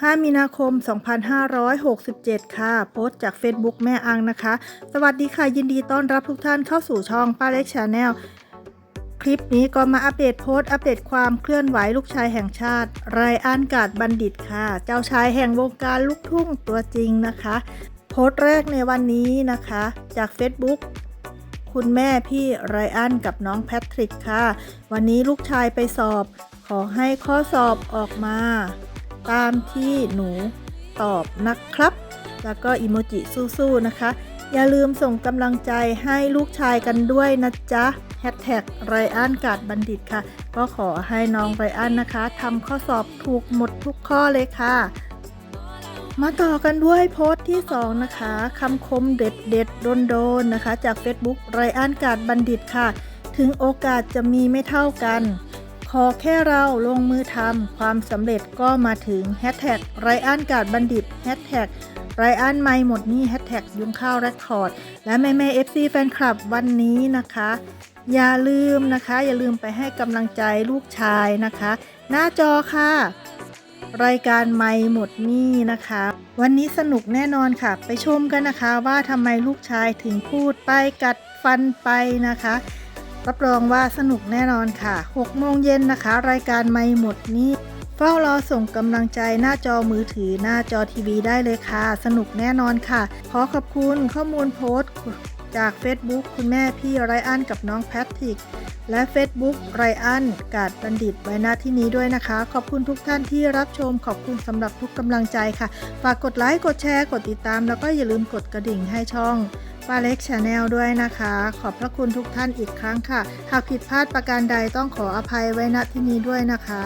5 มีนาคม 2567 ค่ะ โพสต์จาก Facebook แม่อังนะคะ สวัสดีค่ะ ยินดีต้อนรับทุกท่านเข้าสู่ช่องป้าเล็กชาแนลคลิปนี้ก็มาอัปเดตโพสต์อัปเดตความเคลื่อนไหวลูกชายแห่งชาติ ไรอันกาดบัณฑิตค่ะ เจ้าชายแห่งวงการลูกทุ่งตัวจริงนะคะ โพสต์แรกในวันนี้นะคะ จาก Facebook คุณแม่พี่ไรอันกับน้องแพทริกค่ะ วันนี้ลูกชายไปสอบ ขอให้ข้อสอบออกมา ตามที่หนูตอบนะครับ แล้วก็อิโมจิสู้ๆนะคะ อย่าลืมส่งกำลังใจให้ลูกชายกันด้วยนะจ๊ะแฮชแท็กไรอันกาดบัณฑิตค่ะ ก็ขอให้น้องไรอันนะคะทำข้อสอบถูกหมดทุกข้อเลยค่ะ มาต่อกันด้วยโพสต์ที่ 2 นะคะคำคมเด็ดเด็ดโดนโดนๆนะคะ จาก Facebook ไรอันกาดบัณฑิตค่ะ ถึงโอกาสจะมีไม่เท่ากัน ขอแค่เราลงมือทำความสำเร็จก็มาถึงแฮชแท็กไรอันกาดบัณฑิตแฮชแท็กไรอันไม่หมดหนี่แฮชแท็กยุงข้าวแรคคอร์ด และแม่แม่เอฟซีแฟนคลับวันนี้นะคะ อย่าลืมนะคะ อย่าลืมไปให้กำลังใจลูกชายนะคะ หน้าจอค่ะ รายการไม่หมดหนี้นะคะ วันนี้สนุกแน่นอนค่ะ ไปชมกันนะคะว่าทำไมลูกชายถึงพูดไปกัดฟันไปนะคะ รับรองว่าสนุกแน่นอนค่ะ 6 โมงเย็นนะคะ รายการไม่หมดนี้เฝ้ารอส่งกำลังใจหน้าจอมือถือหน้าจอทีวีได้เลยค่ะ สนุกแน่นอนค่ะ ขอขอบคุณข้อมูลโพสต์จาก Facebook คุณแม่พี่ไรอันกับน้องแพทริก และ Facebook ไรอันกาดบัณฑิตไว้หน้าที่นี้ด้วยนะคะ ขอบคุณทุกท่านที่รับชม ขอบคุณสำหรับทุกกำลังใจค่ะ ฝากกดไลค์ กดแชร์ กดติดตาม แล้วก็อย่าลืมกดกระดิ่งให้ช่อง ป้าเล็กชาแนลด้วยนะคะ ขอบพระคุณทุกท่านอีกครั้งค่ะ หากผิดพลาดประการใดต้องขออภัยไว้ณที่นี้ด้วยนะคะ